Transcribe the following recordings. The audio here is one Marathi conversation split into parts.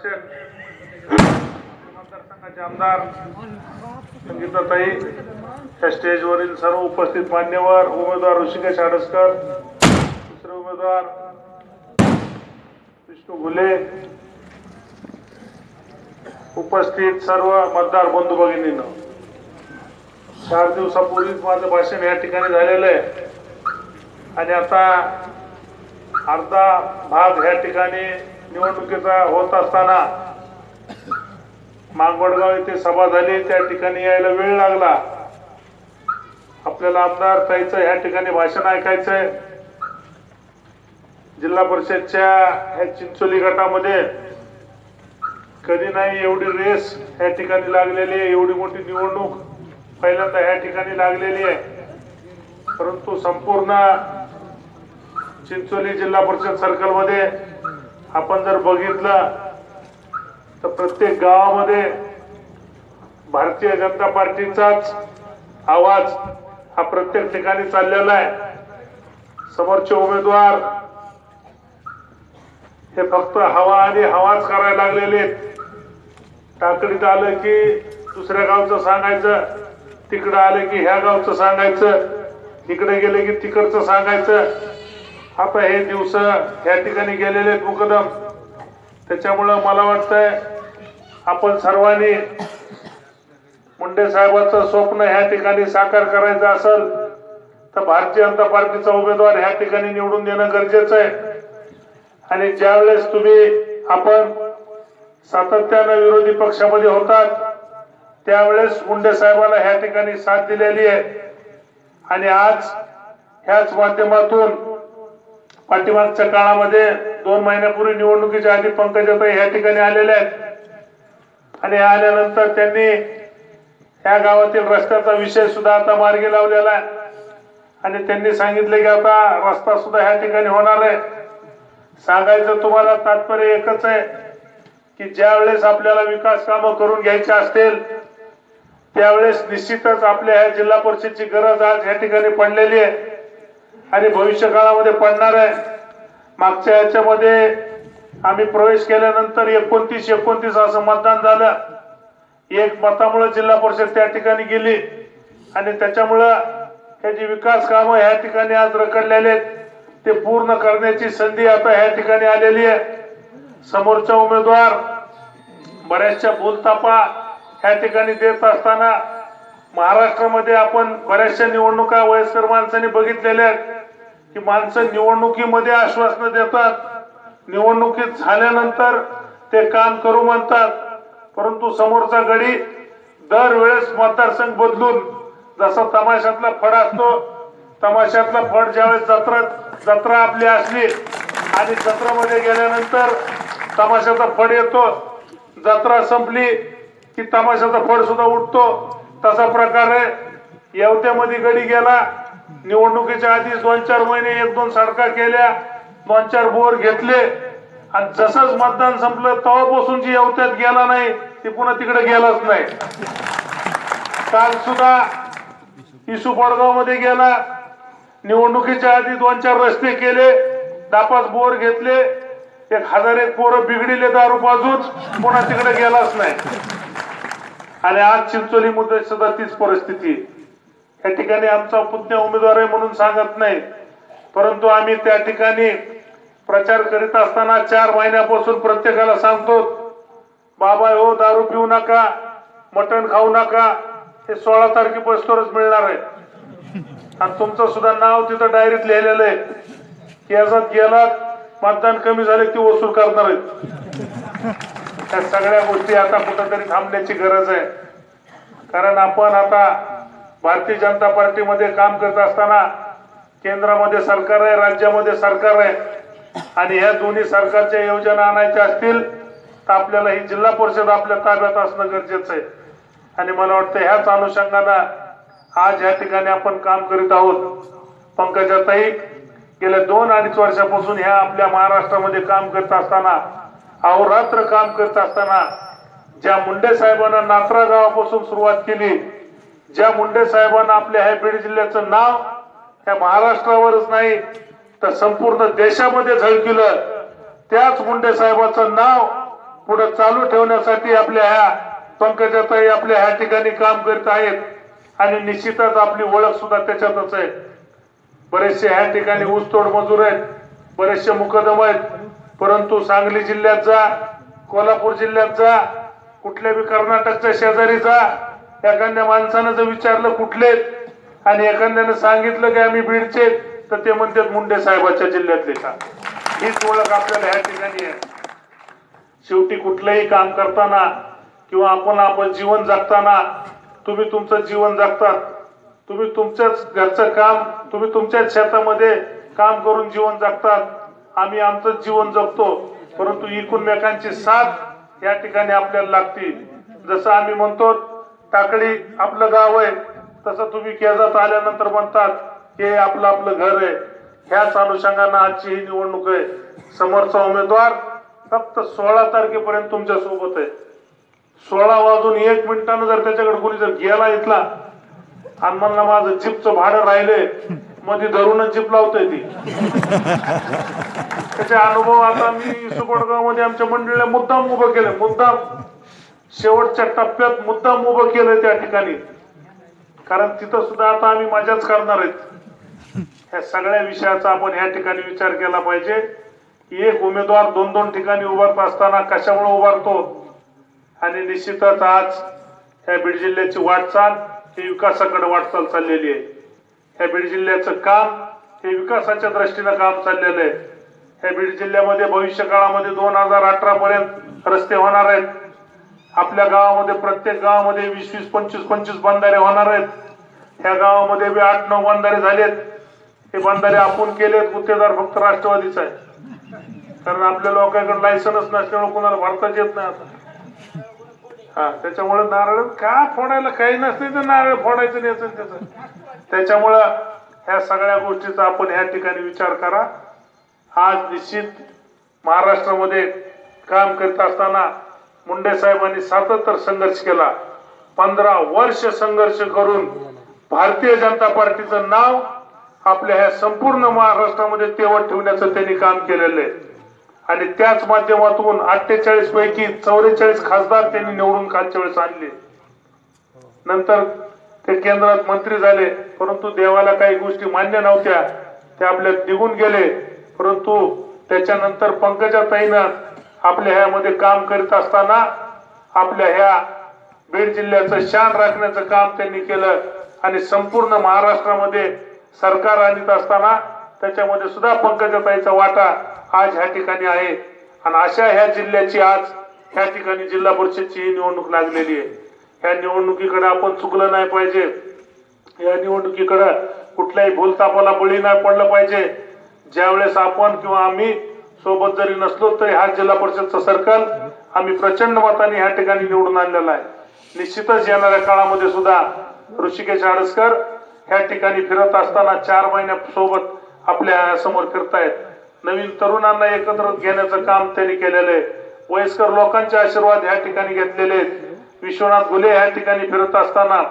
नगरसेवक मतदारसंघाचे आमदार संगीताताई या स्टेजवरील सर्व उपस्थित मान्यवर उमेदवार ऋषिकेश आडसकर दुसरे उमेदवार विष्णू घुले उपस्थित सर्व मतदार बंधू भगिनीनं चार दिवसापूर्वीच माझं भाषण या ठिकाणी झालेलं आहे. आणि आता अर्धा भाग ह्या ठिकाणी निवडणुकीचा होत असताना मांगवडगाव येथे सभा झाली. त्या ठिकाणी यायला वेळ लागला. आपल्याला आमदार ताईचं ह्या ठिकाणी भाषण ऐकायचंय. जिल्हा परिषदच्या ह्या चिंचोली गटामध्ये कधी नाही एवढी रेस ह्या ठिकाणी लागलेली आहे. एवढी मोठी निवडणूक पहिल्यांदा ह्या ठिकाणी लागलेली आहे. परंतु संपूर्ण चिंचोली जिल्हा परिषद सर्कलमध्ये आपण जर बघितलं तर प्रत्येक गावामध्ये भारतीय जनता पार्टीचाच आवाज हा प्रत्येक ठिकाणी चाललेला आहे समोरचे उमेदवार हे फक्त हवा आणि हवाच करायला लागलेले आहेत. टाकडीत आलं की दुसऱ्या गावचं सांगायचं तिकडं आलं की ह्या गावचं सांगायचं इकडे गेले की तिकडचं सांगायचं आता हे दिवस ह्या ठिकाणी गेलेले आहेत मुकदम त्याच्यामुळं मला वाटतंय आपण सर्वांनी मुंडे साहेबांचं स्वप्न ह्या ठिकाणी साकार करायचं असेल तर भारतीय जनता पार्टीचा उमेदवार ह्या ठिकाणी निवडून देणं गरजेचं आहे. आणि ज्यावेळेस तुम्ही आपण सातत्यानं विरोधी पक्षामध्ये होतात त्यावेळेस मुंडे साहेबांना ह्या ठिकाणी साथ दिलेली आहे. आणि आज ह्याच माध्यमातून पाठीमागच्या काळामध्ये दोन महिन्यापूर्वी निवडणुकीच्या आधी पंकजाताई ह्या ठिकाणी आलेल्या आहेत. आणि आल्यानंतर त्यांनी ह्या गावातील रस्त्याचा विषय सुद्धा आता मार्गी लावलेला आहे. आणि त्यांनी सांगितले की आता रस्ता सुद्धा ह्या ठिकाणी होणार आहे. सांगायचं तुम्हाला तात्पर्य एकच आहे की ज्या वेळेस आपल्याला विकास कामं करून घ्यायची असतील त्यावेळेस निश्चितच आपल्या ह्या जिल्हा परिषदची गरज आज ह्या ठिकाणी पडलेली आहे. आणि भविष्य काळामध्ये पडणार आहे. मागच्या याच्यामध्ये आम्ही प्रवेश केल्यानंतर एकोणतीस एकोणतीस असं मतदान झालं. एक मतामुळे जिल्हा परिषद त्या ठिकाणी गेली. आणि त्याच्यामुळं हे जी विकास कामं ह्या ठिकाणी आज रखडलेले आहेत ते पूर्ण करण्याची संधी आता ह्या ठिकाणी आलेली आहे. समोरचा उमेदवार बऱ्याचशा बोलतापा ह्या ठिकाणी देत असताना महाराष्ट्रामध्ये आपण बऱ्याचशा निवडणुका वयस्कर माणसांनी बघितलेल्या आहेत. की माणसं निवडणुकीमध्ये आश्वासनं देतात. निवडणुकीत झाल्यानंतर ते काम करू म्हणतात. परंतु समोरचा गडी दरवेळेस मतदारसंघ बदलून जसा तमाशातला फड असतो तमाशातला फड ज्यावेळेस जत्रा जत्रा आपली असली आणि जत्रामध्ये गेल्यानंतर तमाशाचा फड येतो जत्रा संपली की तमाशाचा फड सुद्धा उठतो. तसा प्रकार येवत्यामध्ये गडी गेला. निवडणुकीच्या आधी दोन चार महिने एक दोन सडका केल्या. दोन चार बोर घेतले. आणि जसंच मतदान संपलं तेव्हापासून जी येवत्यात गेला नाही ती पुन्हा तिकडे गेलाच नाही. काल सुद्धा इसू मध्ये गेला. निवडणुकीच्या आधी दोन चार रस्ते केले. दापास बोर घेतले. एक हजार एक पोरं बिघडिले दारू बाजूच पुन्हा तिकडे गेलाच नाही. आणि आज चिंचोलीमध्ये सुद्धा तीच परिस्थिती. या ठिकाणी आमचा पुतण्या उमेदवार आहे म्हणून सांगत नाही. परंतु आम्ही त्या ठिकाणी प्रचार करीत असताना चार महिन्यापासून प्रत्येकाला सांगतो बाबा हो दारू पिऊ नका मटण खाऊ नका हे सोळा तारखेपासूनच मिळणार आहे. आणि तुमचं सुद्धा नाव तिथं डायरीत लिहिलेलं आहे की याच्यात गेलात मतदान कमी झाले की वसूल करणार आहेत. त्या सगळ्या गोष्टी आता कुठंतरी थांबण्याची गरज आहे. कारण आपण आता भारतीय जनता पार्टीमध्ये काम करत असताना केंद्रामध्ये सरकार आहे राज्यामध्ये सरकार आहे. आणि ह्या दोन्ही सरकारच्या योजना आणायच्या असतील तर आपल्याला ही जिल्हा परिषद आपल्या ताब्यात असणं गरजेचं आहे. आणि मला वाटतं ह्याच अनुषंगानं आज या ठिकाणी आपण काम करीत आहोत. पंकजाताई गेल्या दोन अडीच वर्षापासून ह्या आपल्या महाराष्ट्रामध्ये काम करत असताना अहोरात्र काम करत असताना ज्या मुंडे साहेबांना नात्रा गावापासून सुरुवात केली ज्या मुंडे साहेबांना आपल्या ह्या बीड जिल्ह्याचं नाव ह्या महाराष्ट्रावरच नाही तर संपूर्ण देशामध्ये झळकिलं त्याच मुंडे साहेबाचं नाव पुढे चालू ठेवण्यासाठी आपल्या ह्या पंकजाताई आपल्या ह्या ठिकाणी काम करत आहेत आणि निश्चितच आपली ओळख सुद्धा त्याच्यातच आहे. बरेचसे ह्या ठिकाणी ऊसतोड मजूर आहेत बरेचसे मुकदम आहेत परंतु सांगली जिल्ह्यात जा कोल्हापूर जिल्ह्यात जा कुठल्या बी कर्नाटकच्या शेजारी जा एखाद्या माणसानं जर विचारलं कुठले आणि एखाद्यानं सांगितलं की आम्ही बीडचे तर ते म्हणतात मुंडे साहेबाच्या जिल्ह्यातले का? हीच ओळख आपल्याला ह्या ठिकाणी आहे. शेवटी कुठलंही काम करताना किंवा आपण आपण जीवन जगताना तुम्ही तुमचं जीवन जगतात. तुम्ही तुमच्याच घरचं काम तुम्ही तुमच्याच शेतामध्ये काम करून जीवन जगतात. आम्ही आमचं जीवन जगतो परंतु एकूणमेकांची साथ या ठिकाणी आपल्याला लागते जसं आम्ही म्हणतो टाकळी आपलं गाव आहे तसं तुम्ही केजात आल्यानंतर म्हणतात हे आपलं आपलं घर आहे. ह्याच अनुषंगानं आजची ही निवडणूक आहे. समोरचा उमेदवार फक्त सोळा तारखेपर्यंत तुमच्यासोबत आहे. सोळा वाजून एक मिनिटानं जर त्याच्याकडे कोणी जर गेला इथला आणि म्हणला माझं चिपचं भाडं राहिले मध्ये धरूनच जीप लावतोय ती. त्याचे अनुभव आता मी सुपडगावमध्ये आमच्या मंडळीला मुद्दाम उभं केलं मुद्दाम. शेवटच्या टप्प्यात मुद्दाम उभं केलंय त्या ठिकाणी. कारण तिथं सुद्धा आता आम्ही मजाच करणार आहेत. ह्या सगळ्या विषयाचा आपण ह्या ठिकाणी विचार केला पाहिजे. एक उमेदवार दोन दोन ठिकाणी उभारत असताना कशामुळे उभारतो? आणि निश्चितच आज ह्या बीड जिल्ह्याची वाटचाल ही विकासाकडे वाटचाल चाललेली आहे. या बीड जिल्ह्याचं काम हे विकासाच्या दृष्टीनं काम चाललेलं आहे. या बीड जिल्ह्यामध्ये भविष्य काळामध्ये दोन हजार अठरा पर्यंत रस्ते होणार आहेत. आपल्या गावामध्ये प्रत्येक गावामध्ये वीस वीस पंचवीस पंचवीस बंधारे होणार आहेत. ह्या गावामध्ये बी आठ नऊ बंधारे झालेत. हे बंधारे आपण केलेत गुत्तेदार फक्त राष्ट्रवादीचा आहे. कारण आपल्या लोकांकडे लायसनच नसल्यामुळे कोणाला भारताच येत नाही आता. हा त्याच्यामुळे नारळ का फोडायला? काही नसते तर नारळ फोडायचं नाही त्याचं. त्याच्यामुळं ह्या सगळ्या गोष्टीचा आपण ह्या ठिकाणी विचार करा. आज निश्चित महाराष्ट्रामध्ये काम करत असताना मुंडे साहेबांनी सातत्तर संघर्ष केला. पंधरा वर्ष संघर्ष करून भारतीय जनता पार्टीचं नाव आपल्या ह्या संपूर्ण महाराष्ट्रामध्ये तेवत ठेवण्याचं त्यांनी काम केलेलं आहे. आणि त्याच माध्यमातून अठ्ठेचाळीस पैकी चौवेचाळीस खासदार त्यांनी निवडून कालच्या वेळेस आणले. नंतर ते केंद्रात मंत्री झाले परंतु देवाला काही गोष्टी मान्य नव्हत्या. ते आपल्या निघून गेले परंतु त्याच्यानंतर पंकजाताईनं आपल्या ह्यामध्ये काम करीत असताना आपल्या ह्या बीड जिल्ह्याचं शान राखण्याचं काम त्यांनी केलं आणि संपूर्ण महाराष्ट्रामध्ये सरकार आणत असताना त्याच्यामध्ये सुद्धा पंकजाताईचा वाटा आज ह्या ठिकाणी आहे. आणि अशा ह्या जिल्ह्याची आज ह्या ठिकाणी जिल्हा परिषदची ही निवडणूक लागलेली आहे. ह्या निवडणुकीकडे आपण चुकलं नाही पाहिजे. या निवडणुकीकडे कुठल्याही भूलतापाला बळी नाही पडलं पाहिजे. ज्यावेळेस आपण किंवा आम्ही सोबत जरी नसलो तरी हा जिल्हा परिषदचं सर्कल आम्ही प्रचंड मताने ह्या ठिकाणी निवडून आणलेला आहे. निश्चितच येणाऱ्या काळामध्ये सुद्धा ऋषिकेश आडसकर ह्या ठिकाणी फिरत असताना चार महिन्यासोबत आपल्यासमोर फिरतायत. नवीन तरुणांना एकत्र घेण्याचं काम त्यांनी केलेलं आहे. वयस्कर लोकांचे आशीर्वाद ह्या ठिकाणी घेतलेले आहेत. विश्वनाथ घुले ह्या ठिकाणी फिरत असताना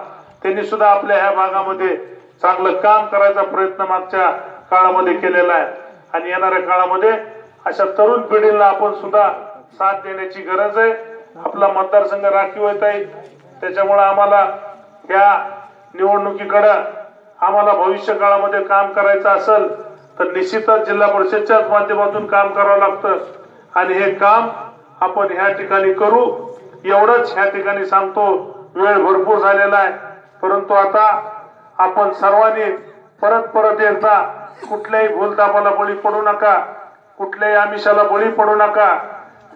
त्यांनी सुद्धा आपल्या ह्या भागामध्ये चांगलं काम करायचा प्रयत्न मागच्या काळामध्ये केलेला आहे. आणि येणाऱ्या काळामध्ये अशा तरुण पिढीला आपण सुद्धा साथ देण्याची गरज आहे. आपला मतदारसंघ राखीव येत आहे. त्याच्यामुळे आम्हाला या निवडणुकीकडं आम्हाला भविष्य काळामध्ये काम करायचं असेल तर निश्चितच जिल्हा परिषदच्याच माध्यमातून काम करावं लागतं. आणि हे काम आपण ह्या ठिकाणी करू. एवढंच ह्या ठिकाणी सांगतो. वेळ भरपूर झालेला आहे. परंतु आता आपण सर्वांनी परत परत एकदा कुठल्याही भूलतापाला बळी पडू नका. कुठल्याही आमिषाला बळी पडू नका.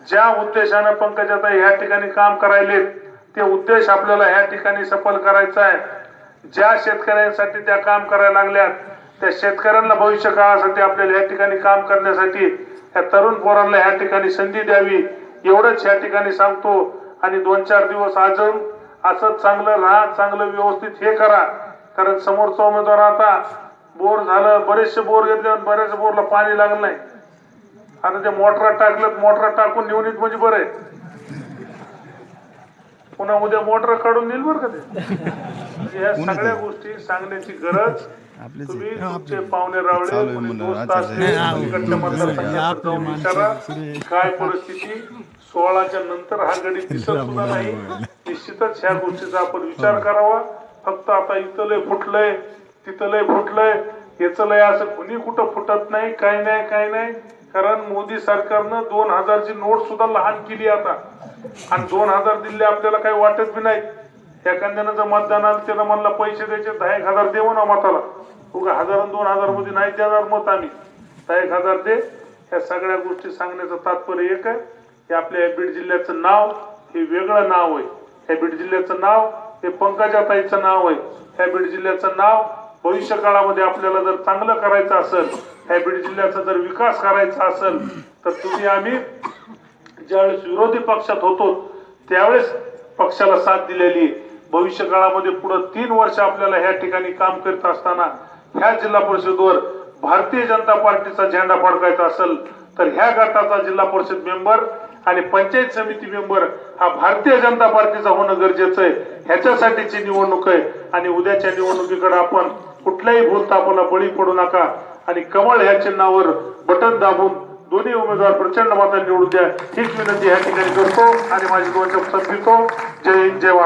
ज्या उद्देशानं पंकजाताई ह्या ठिकाणी काम करायले ते उद्देश आपल्याला ह्या ठिकाणी सफल करायचा आहे. ज्या शेतकऱ्यांसाठी त्या काम करायला लागल्यात त्या शेतकऱ्यांना भविष्य काळासाठी आपल्याला या ठिकाणी काम करण्यासाठी त्या तरुण पोरांना ह्या ठिकाणी संधी द्यावी. एवढंच ह्या ठिकाणी सांगतो. आणि दोन चार दिवस अजून असंच चांगलं राहा चांगलं व्यवस्थित हे करा. कारण समोरचा उमेदवार आता बोर झालं बरेचसे बोर घेतले आणि बऱ्याच बोरला पाणी लागलं नाही. आता ते मोटरा टाकलं मोटरा टाकून निवडीत म्हणजे बरं आहे. पुन्हा उद्या मोटर काढून देईल बरं का ते? म्हणजे ह्या सगळ्या गोष्टी सांगण्याची गरज तुम्ही. तुमचे पाहुणे रावळे. काय परिस्थिती? सोळाच्या नंतर हा गडी दिसत सुद्धा नाही. निश्चितच ह्या गोष्टीचा आपण विचार करावा. फक्त आता इथं लय फुटलंय तिथं लय फुटलंय. याचं लय असं कुणी कुठं फुटत नाही काय नाही काय नाही. कारण मोदी सरकारनं दोन हजारची नोट सुद्धा लहान केली आता. आणि दोन हजार दिले आपल्याला काही वाटत बी नाही. एखाद्यानं जर मतदान आलं त्यानं म्हणला पैसे द्यायचे दहा एक हजार देऊ ना मताला. उगा हजार दोन हजारमध्ये नाही देणार मत आम्ही. दहा एक हजार दे. ह्या सगळ्या गोष्टी सांगण्याचं तात्पर्य एक आहे. हे आपल्या या बीड जिल्ह्याचं नाव हे वेगळं नाव आहे. ह्या बीड जिल्ह्याचं नाव हे पंकजाताईचं नाव आहे. ह्या बीड जिल्ह्याचं नाव भविष्य काळामध्ये आपल्याला जर चांगलं करायचं असेल ह्या बीड जिल्ह्याचा जर विकास करायचा असेल तर तुम्ही आम्ही ज्यावेळेस विरोधी पक्षात होतो त्यावेळेस पक्षाला साथ दिलेली भविष्य काळामध्ये पुढे तीन वर्ष आपल्याला ह्या ठिकाणी काम करत असताना ह्या जिल्हा परिषदवर भारतीय जनता पार्टीचा झेंडा फडकायचा असेल तर ह्या गटाचा जिल्हा परिषद मेंबर आणि पंचायत समिती मेंबर हा भारतीय जनता पार्टीचा होणं गरजेचं आहे. ह्याच्यासाठीची निवडणूक आहे आणि उद्याच्या निवडणुकीकडे आपण कुठल्याही भूलतापाला बळी पडू नका. आणि कमळ ह्या चिन्हावर बटन दाबून दोन्ही उमेदवार प्रचंड मात्र निवडून द्या. हीच विनंती ह्या ठिकाणी करतो आणि माझी दोन शब्द संपवितो. जय हिंद जय महाराज